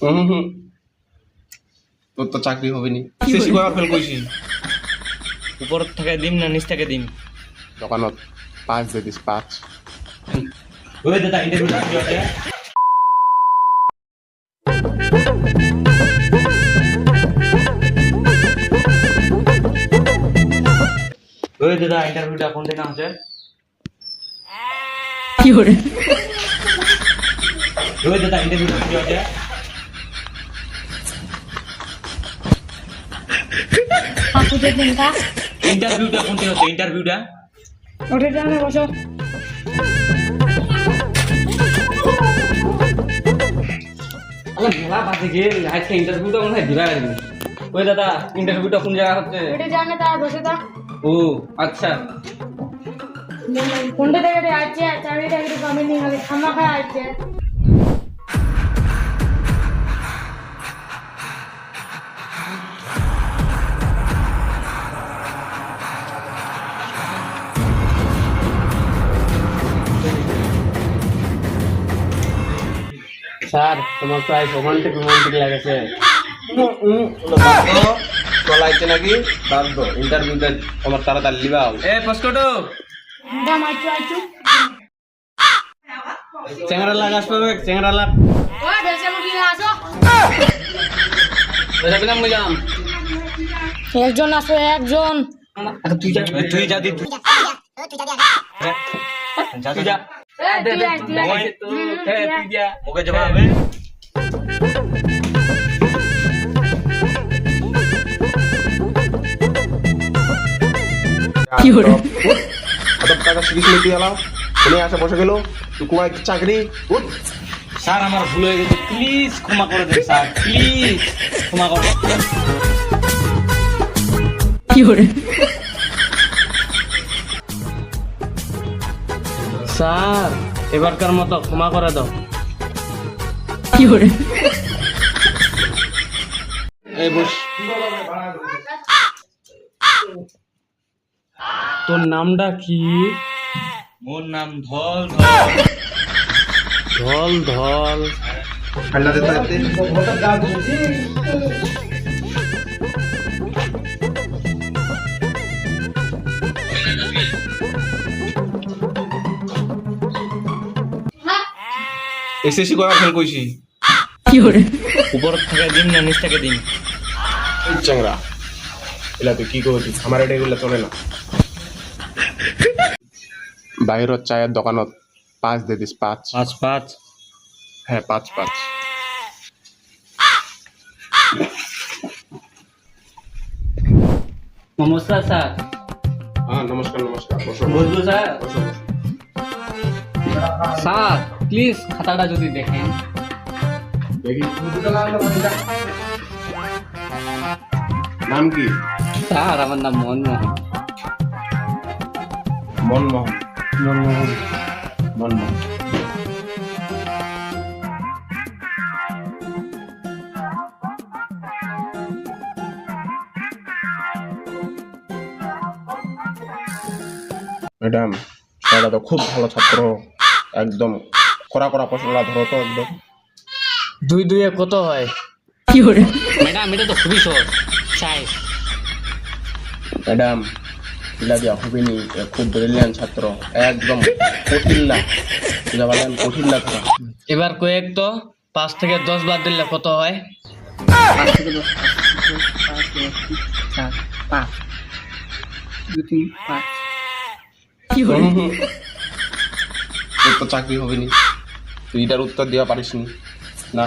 হুম হুম তোর তো চাকরি হবে নি কবার ফেল কইছি উপর থেকে দিম না নিচ থেকে দিম? দোকানত পাঁচ দিয়ে দিস পাঁচ ওই দাদা ইন্টারভিউ আছে ওই দাদা ইন্টারভিউটা কোন থেকে আছে ওই দাদা ইন্টারভিউ আছে আপুদের দিনটা ইন্টারভিউটা কোন থেকে হচ্ছে ইন্টারভিউটা ওটা জানে বসো মেলা বাজে গিয়ে আজকে ইন্টারভিউটা মনে হয় দিবা লাগবে। ওই দাদা ইন্টারভিউটা কোন জায়গা হচ্ছে? ওটা জানে তার বসে তা। ও আচ্ছা। কোনটা থেকে আসছে চাকরিটা একটু কমে নিয়ে গেলে খামা স্যার তোমার প্রায় রোমান্টিক রোমান্টিক লাগেছে। চলাইছে নাকি? বাদ দো ইন্টারভিউটা তোমার তাড়াতাড়ি লিবা। এ পস্কটো। চেংরা লাগ আসবে চেংরা লাগ। একজন আসো একজন। তুই যা। তুই যা তুই যা। ওকে জবাব টাকা শিখিস তুই এলাও উনি আসে বসে গেল তুই কুয়ায় চাকরি স্যার আমার ভুল হয়ে গেছে প্লিজ ক্ষমা করে দেন স্যার প্লিজ ক্ষমা করে স্যার এবারকার মতো ক্ষমা করে দাও। এই বস। তোর নামটা কি? মোর নাম ধল ধল। ধল ধল। ঠান্ডা এসএসসি কবার ফেল কইছি। কি করে? উপর থেকে দিন না নিচ থেকে দিন। এই চ্যাংরা এলা তুই কি করছিস আমার এটা এগুলো চলে না। বাহিরত চায়ের দোকানত পাঁচ দে দিস পাঁচ। পাঁচ পাঁচ। হ্যাঁ পাঁচ পাঁচ। নমস্কার স্যার। হ্যাঁ নমস্কার নমস্কার। বসো। বসবো স্যার। বসো বসো। স্যার প্লিজ খাতাটা যদি দেখেন। দেখি। নাম কি? স্যার আমার নাম মনমোহন। মনমোহন। মনমোহন। মনমোহন। ম্যাডাম ছেলেটা তো খুব ভালো ছাত্র। একদম কড়া কড়া প্রশ্নটা ধরো তো একদম। দুই দুইয়ে কত হয়? ম্যাডাম এটা তো খুবই সহজ। চাই। ম্যাডাম পিলা দিয়া হবিনি এ খুব ব্রিলিয়ান ছাত্র একদম কঠিন কঠিল্লা বুঝা পারলেন? কঠিল্লা ধরা এবার কয়েক তো পাঁচ থেকে দশ বাদ দিলে কত হয়? হুম। তোর চাকরি হবে নি তুই এটার উত্তর দেওয়া পারিস না?